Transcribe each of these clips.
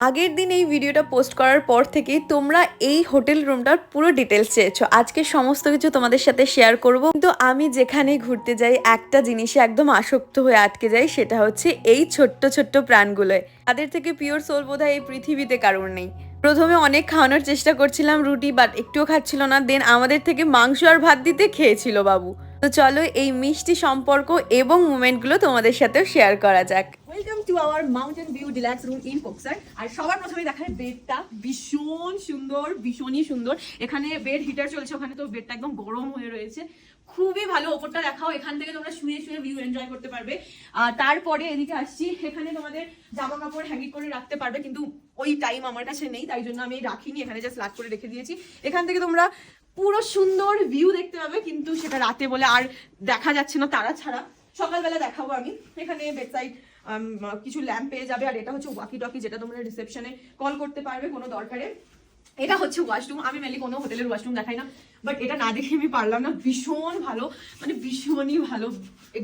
আগের দিন এই ভিডিওটা পোস্ট করার পর থেকে তোমরা এই হোটেল রুমটার পুরো ডিটেলস চেয়েছো। আজকে সমস্ত কিছু তোমাদের সাথে শেয়ার করব। কিন্তু আমি যেখানে ঘুরতে যাই, একটা জিনিসে একদম আসক্ত হয়ে আটকে যাই, সেটা হচ্ছে এই ছোট্ট ছোট্ট প্রাণগুলোয়। তাদের থেকে পিওর সোল বোধহয় এই পৃথিবীতে কারোর নেই। প্রথমে অনেক খাওয়ানোর চেষ্টা করছিলাম রুটি বাট একটুও খাচ্ছিল না। দেন আমাদের থেকে মাংস আর ভাত দিতে খেয়েছিল বাবু। তো চলো এই মিষ্টি সম্পর্ক এবং মুমেন্টগুলো তোমাদের সাথেও শেয়ার করা যাক। Welcome to our mountain view deluxe room in Koksar আর সবার প্রথমে দেখায় বেডটা ভীষণ সুন্দর, ভীষণই সুন্দর। এখানে বেড হিটার চলছে, ওখানে তো বেডটা একদম গরম হয়ে রয়েছে। খুবই ভালো, ওপরটা দেখাও, এখান থেকে তোমরা শুয়ে শুয়ে ভিউ এনজয় করতে পারবে। তারপরে এদিকে আসছি। এখানে তোমাদের জামা কাপড় হ্যাঙ্গিং করে রাখতে পারবে, কিন্তু ওই টাইম আমার কাছে নেই, তাই জন্য আমি রাখিনি। এখানে জাস্ট লাট করে রেখে দিয়েছি। এখান থেকে তোমরা পুরো সুন্দর ভিউ দেখতে পাবে, কিন্তু সেটা রাতে বলে আর দেখা যাচ্ছে না, তারা ছাড়া। সকালবেলা দেখাবো আমি। এখানে বেডসাইড কিছু ল্যাম্প পেয়ে যাবে আর এটা হচ্ছে ওয়াকি টকি যেটা তোমরা রিসেপশনে কল করতে পারবে কোনো দরকারে। এটা হচ্ছে ওয়াশরুম আমি মেনলি কোনো হোটেলের ওয়াশরুম দেখাই না বাট এটা না দেখে আমি পারলাম না। ভীষণ ভালো মানে ভীষণই ভালো।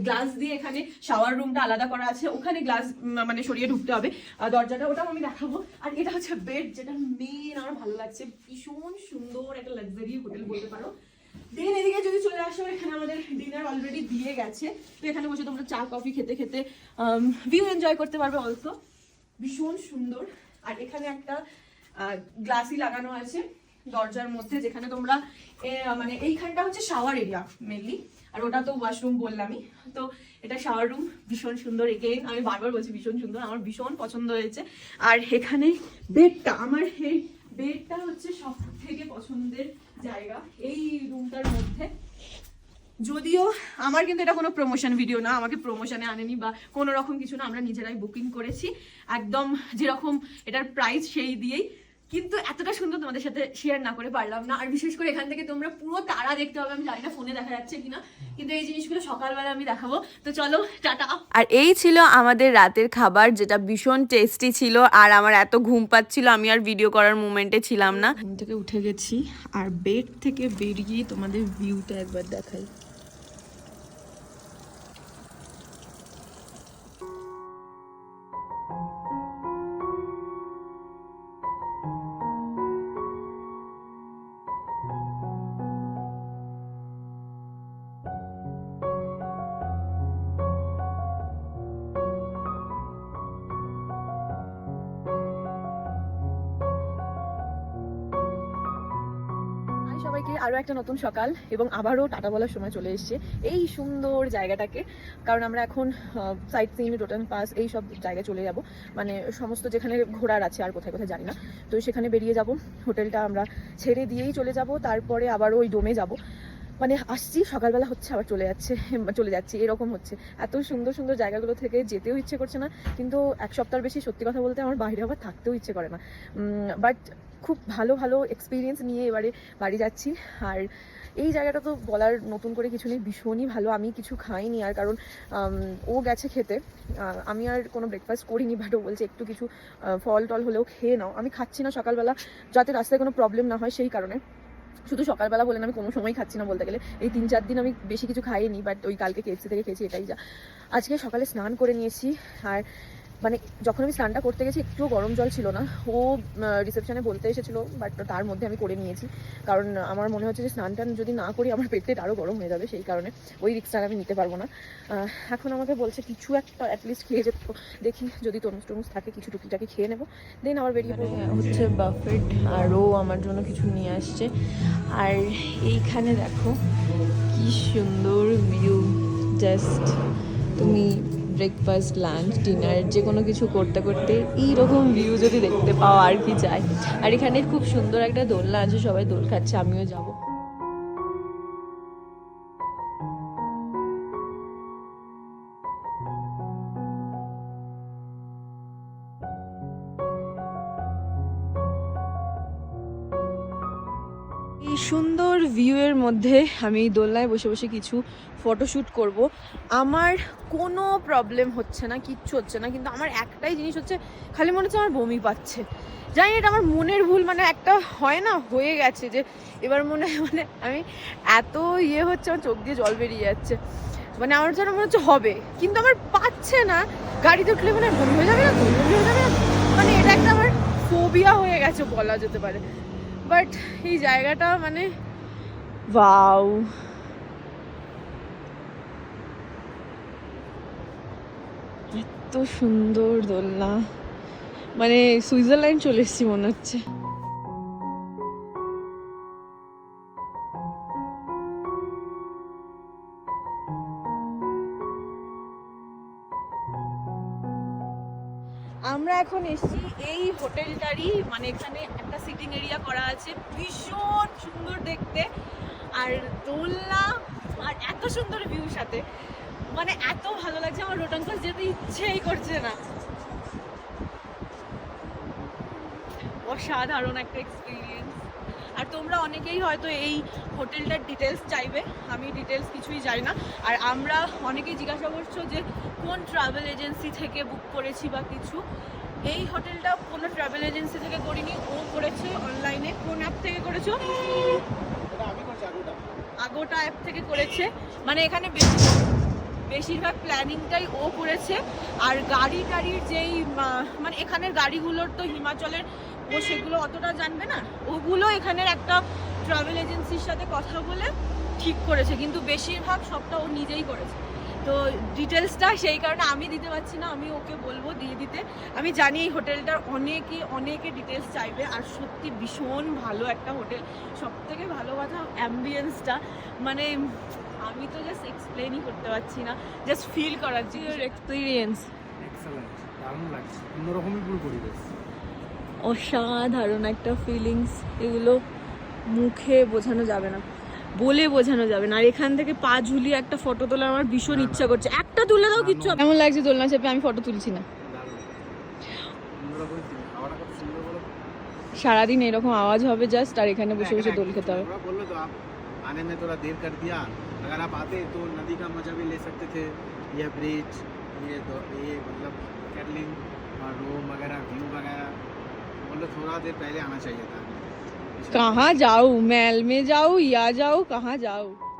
গ্লাস দিয়ে এখানে শাওয়ার রুমটা আলাদা করা আছে, ওখানে গ্লাস মানে সরিয়ে ঢুকতে হবে। দরজাটা ওটাও আমি দেখাবো। আর এটা হচ্ছে বেড যেটা মেন আমার ভালো লাগছে। ভীষণ সুন্দর একটা লাক্সারি হোটেল বলতে পারো। দেন এদিকে যদি চলে আসো, এখানে আমাদের ডিনার অলরেডি দিয়ে গেছে। তো এখানে বসে তোমরা চা কফি খেতে খেতে ভিউ এনজয় করতে পারবে অলসো ভীষণ সুন্দর। আর এখানে একটা গ্লাসই লাগানো আছে দরজার মধ্যে, যেখানে তোমরা মানে এইখানটা হচ্ছে শাওয়ার এরিয়া মেনলি আর ওটা তো ওয়াশরুম বললামই। তো এটা শাওয়ার রুম ভীষণ সুন্দর। এগেইন আমি বারবার বলছি ভীষণ সুন্দর, আমার ভীষণ পছন্দ হয়েছে। আর এখানে বেডটা আমার এই বেডটা হচ্ছে সব থেকে পছন্দের জায়গা, এই রুমটার মধ্যে। যদিও আমার কিন্তু এটা কোনো প্রমোশন ভিডিও না, আমাকে প্রমোশনে আনেনি বা কোনো রকম কিছু না, আমরা নিজেরাই বুকিং করেছি। একদম যেরকম এটার প্রাইস সেই দিয়েই। কিন্তু এতটা সুন্দর তোমাদের সাথে শেয়ার না করে পারলাম না। আর বিশেষ করে এখান থেকে তোমরা পুরো তারা দেখতে হবে আমি জানি না ফোনে দেখা যাচ্ছে কিনা কিন্তু এই জিনিসগুলো সকালবেলা আমি দেখাবো। তো চলো টাটা। আর এই ছিল আমাদের রাতের খাবার যেটা ভীষণ টেস্টি ছিল আর আমার এত ঘুম পাচ্ছিল আমি আর ভিডিও করার মুমেন্টে ছিলাম না। ঘুম থেকে উঠে গেছি আর বেড থেকে বেরিয়ে তোমাদের ভিউটা একবার দেখাই। আরও একটা নতুন সকাল এবং আবারও টাটা বলার সময় চলে এসেছে। এই সুন্দর জায়গাটাকে, কারণ আমরা এখন সাইট সিন টোটাল পাস এই সব জায়গায় চলে যাব। মানে সমস্ত যেখানে ঘোরার আছে আর কোথায় কোথায় জানি না। তো সেখানে বেরিয়ে যাব, হোটেলটা আমরা ছেড়ে দিয়েই চলে যাব, তারপরে আবারও ওই ডোমে যাব। মানে আসছি, সকালবেলা হচ্ছে, আবার চলে যাচ্ছে চলে যাচ্ছি, এরকম হচ্ছে। এত সুন্দর সুন্দর জায়গাগুলো থেকে যেতেও ইচ্ছে করছে না, কিন্তু এক সপ্তাহ বেশি সত্যি কথা বলতে আমার বাইরে আবার থাকতেও ইচ্ছে করে না। বাট খুব ভালো ভালো এক্সপিরিয়েন্স নিয়ে এবারে বাড়ি যাচ্ছি। আর এই জায়গাটা তো বলার নতুন করে কিছু নেই, ভীষণই ভালো। আমি কিছু খাইনি আর কারণ ও গেছে খেতে। আমি আর কোনো ব্রেকফাস্ট করিনি বাট ও বলছে একটু কিছু ফল টল হলেও খেয়ে নাও। আমি খাচ্ছি না সকালবেলা, যাতে রাস্তায় কোনো প্রবলেম না হয় সেই কারণে। শুধু সকালবেলা বলে না, আমি কোনো সময় খাচ্ছি না বলতে গেলে। এই তিন চার দিন আমি বেশি কিছু খাইনি বাট ওই কালকে কেএফসি থেকে খেয়েছি, এটাই যা। আজকে সকালে স্নান করে নিয়েছি, আর মানে যখন আমি স্নানটা করতে গেছি, একটুও গরম জল ছিল না। ও রিসেপশনে বলতে এসেছিল বাট তার মধ্যে আমি করে নিয়েছি। কারণ আমার মনে হচ্ছে যে স্নান টান যদি না করি, আমার পেট টেট আরও গরম হয়ে যাবে, সেই কারণে ওই রিক্সটা আমি নিতে পারব না। এখন আমাকে বলছে, কিছু একটা অ্যাটলিস্ট খেয়ে যেত দেখি যদি তরমুজ টরমুজ থাকে, কিছু টুকিটাকি খেয়ে নেব। দেন আবার বেরিয়ে পড়ব। হচ্ছে বাফেট আরও আমার জন্য কিছু নিয়ে আসছে। আর এইখানে দেখো, কি সুন্দর ভিউ জাস্ট তুমি ব্রেকফাস্ট লাঞ্চ ডিনার যে কোনো কিছু করতে করতে এইরকম ভিউ যদি দেখতে পাও আর কি চাই। আর এখানে খুব সুন্দর একটা দোলনা আছে, সবাই দোল খাচ্ছে, আমিও যাব। সুন্দর ভিউয়ের মধ্যে আমি দোলনায় বসে বসে কিছু ফটোশ্যুট করব। আমার কোনো প্রবলেম হচ্ছে না, কিচ্ছু হচ্ছে না, কিন্তু আমার একটাই জিনিস হচ্ছে, খালি মনে হচ্ছে আমার বমি পাচ্ছে। জানি এটা আমার মনের ভুল মানে একটা হয় না, হয়ে গেছে যে এবার মনে হয় মানে আমি এত ইয়ে হচ্ছে, আমার চোখ দিয়ে জল বেরিয়ে যাচ্ছে। মানে আমার যেন মনে হচ্ছে হবে, কিন্তু আমার পাচ্ছে না। গাড়িতে উঠলে মানে বমি হয়ে যাবে না? বমি হয়ে যাবে না? মানে এটা একটা আমার ফোবিয়া হয়ে গেছে বলা যেতে পারে। বাট এই জায়গাটা মানে বাউ এত সুন্দর দোলনা। মানে সুইজারল্যান্ড চলে এসেছি মনে হচ্ছে। আমরা এখন এসেছি এই হোটেলটারই মানে এখানে একটা সিটিং এরিয়া করা আছে, ভীষণ সুন্দর দেখতে, আর দোলনা, আর এত সুন্দর ভিউ সাথে। মানে এত ভালো লাগছে, আমার রোটাঙ্কাস যেতে ইচ্ছেই করছে না। অসাধারণ একটা এক্সপিরিয়েন্স আর তোমরা অনেকেই হয়তো এই হোটেলটার ডিটেলস চাইবে, আমি ডিটেলস কিছুই জানি না। আর আমরা অনেকেই জিজ্ঞাসা করছ যে কোন ট্রাভেল এজেন্সি থেকে বুক করেছি বা কিছু, এই হোটেলটা কোনো ট্রাভেল এজেন্সি থেকে করিনি, ও করেছে অনলাইনে কোন অ্যাপ থেকে করেছ? আগোটা অ্যাপ থেকে করেছে মানে এখানে বেশি, বেশিরভাগ প্ল্যানিংটাই ও করেছে, আর গাড়ি টাড়ির যেই মানে এখানের গাড়িগুলোর তো হিমাচলের, ও সেগুলো অতটা জানবে না, ওগুলো এখানের একটা ট্রাভেল এজেন্সির সাথে কথা বলে ঠিক করেছে, কিন্তু বেশিরভাগ সবটা ও নিজেই করেছে। তো ডিটেলসটা সেই কারণে আমি দিতে পারছি না আমি ওকে বলব দিয়ে দিতে। আমি জানি এই হোটেলটার অনেকে অনেকে ডিটেলস চাইবে আর সত্যি ভীষণ ভালো একটা হোটেল। সব থেকে ভালো কথা অ্যাম্বিয়েন্সটা মানে আমি তো জাস্ট এক্সপ্লেনই করতে পারছি না জাস্ট ফিল করার যে এক্সপিরিয়েন্স দারুণ লাগছে। অন্যরকমই পুরো পরিবেশ। অসাধারণ একটা ফিলিংস এগুলো মুখে বোঝানো যাবে না। বলে বোঝানো যাবে না আর এখান থেকে পা ঝুলিয়ে একটা ফটো তোলার আমার ভীষণ ইচ্ছা করছে একটা তুলে দাও কিচ্ছু হবে না। কেমন লাগছে দোলনা চেপে আমি ফটো তুলছি না দারুণ অন্যরকমই feel। খাওয়াটা কত সুন্দর বলো সারাদিন এরকম আওয়াজ হবে জাস্ট আর এখানে বসে বসে দোল খেতে হবে थोड़ा बोल लो तो आप आने में थोड़ा देर कर दिया अगर आप आते तो नदी का मजा भी ले सकते थे ये ब्रिज ये दो- ये मतलब कैटलिंग और रूम वगैरह व्यू वगैरह बोलो थोड़ा देर पहले आना चाहिए था कहाँ जाऊँ? मैल में जाऊँ या जाऊँ? कहाँ जाऊँ?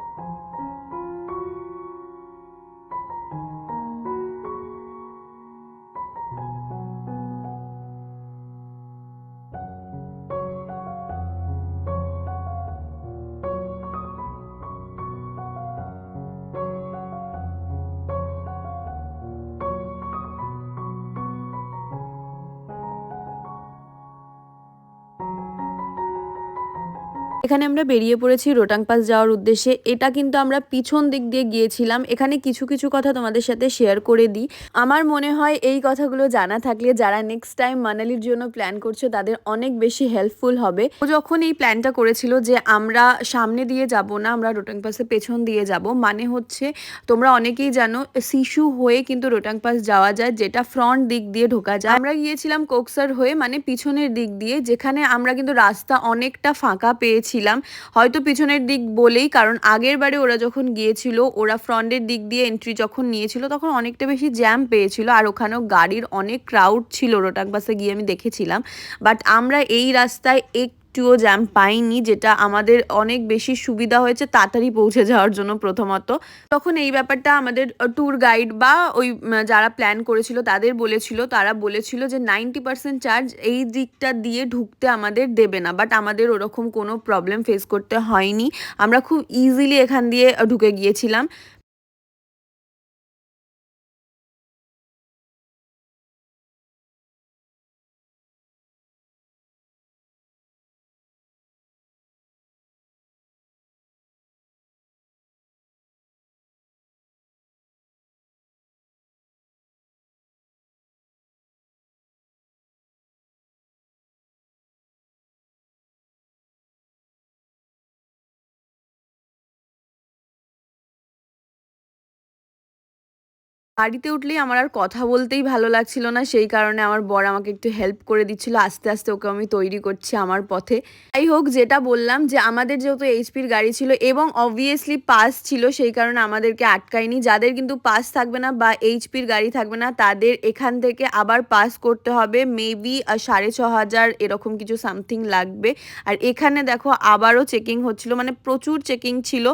এখানে আমরা বেরিয়ে পড়েছি রোটাং পাস যাওয়ার উদ্দেশ্যে। এটা কিন্তু আমরা পিছন দিক দিয়ে গিয়েছিলাম। এখানে কিছু কিছু কথা তোমাদের সাথে শেয়ার করে দিই। আমার মনে হয় এই কথাগুলো জানা থাকলে যারা নেক্সট টাইম মানালির জন্য প্ল্যান করছে, তাদের অনেক বেশি হেল্পফুল হবে। ও যখন এই প্ল্যানটা করেছিল যে আমরা সামনে দিয়ে যাব না, আমরা রোটাং পাসে পেছন দিয়ে যাব মানে হচ্ছে তোমরা অনেকেই জানো, শিশু হয়ে কিন্তু রোটাং পাস যাওয়া যায়, যেটা ফ্রন্ট দিক দিয়ে ঢোকা যায়। আমরা গিয়েছিলাম কোকসার হয়ে মানে পিছনের দিক দিয়ে, যেখানে আমরা কিন্তু রাস্তা অনেকটা ফাঁকা পেয়েছিলাম হয়তো পিছনের দিক বলেই, কারণ আগের বারে ওরা যখন গিয়েছিল, ওরা ফ্রন্টের দিক দিয়ে এন্ট্রি যখন নিয়েছিল, তখন অনেকটা বেশি জ্যাম পেয়েছিল, আর ওখানেও গাড়ির অনেক ক্রাউড ছিল রোটাক বাসে গিয়ে আমি দেখেছিলাম। বাট আমরা এই রাস্তায় একটুও জ্যাম পাইনি, যেটা আমাদের অনেক বেশি সুবিধা হয়েছে তাড়াতাড়ি পৌঁছে যাওয়ার জন্য প্রথমত। তখন এই ব্যাপারটা আমাদের ট্যুর গাইড বা ওই যারা প্ল্যান করেছিল তাদের বলেছিল, তারা বলেছিল যে নাইনটি পার্সেন্ট চার্জ এই দিকটা দিয়ে ঢুকতে আমাদের দেবে না বাট আমাদের ওরকম কোনো প্রবলেম ফেস করতে হয়নি। আমরা খুব ইজিলি এখান দিয়ে ঢুকে গিয়েছিলাম। গাড়িতে উঠলেই আমার আর কথা বলতেই ভালো লাগছিল না, সেই কারণে আমার বর আমাকে একটু হেল্প করে দিচ্ছিল। আস্তে আস্তে ওকে আমি তৈরি করছি আমার পথে। যাই হোক, যেটা বললাম যে আমাদের যেহেতু এইচপির গাড়ি ছিল এবং অবভিয়াসলি পাস ছিল, সেই কারণে আমাদেরকে আটকায়নি। যাদের কিন্তু পাস থাকবে না বা এইচপির গাড়ি থাকবে না, তাদের এখান থেকে আবার পাস করতে হবে। মেবি সাড়ে ছ হাজার এরকম কিছু সামথিং লাগবে। আর এখানে দেখো আবারও চেকিং হচ্ছিল মানে প্রচুর চেকিং ছিল।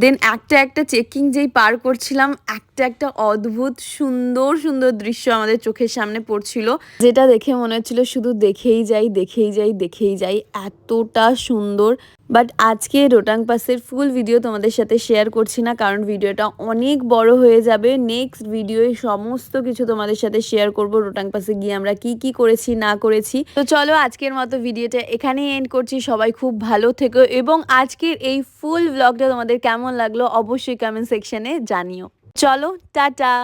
দেন একটা একটা চেকিং যেই পার করছিলাম, একটা একটা অদ্ভুত, সুন্দর সুন্দর দৃশ্য আমাদের চোখের সামনে পড়ছিল। যেটা দেখে মনে হচ্ছিল শুধু দেখেই যাই দেখেই যাই দেখেই যাই, এতটা সুন্দর। বাট আজকে রোটাং পাসের ফুল ভিডিও তোমাদের সাথে শেয়ার করছি না, কারণ ভিডিওটা অনেক বড় হয়ে যাবে। নেক্সট ভিডিওয়ে সমস্ত কিছু তোমাদের সাথে শেয়ার করব। রোটাং পাসে গিয়ে আমরা কি কি করেছি, না করেছি। তো চলো আজকের মতো ভিডিওটা এখানেই এন্ড করছি। সবাই খুব ভালো থেকো এবং আজকের এই ফুল ব্লগটা তোমাদের কেমন লাগল অবশ্যই কমেন্ট সেকশনে জানিও। চলো, টাটা!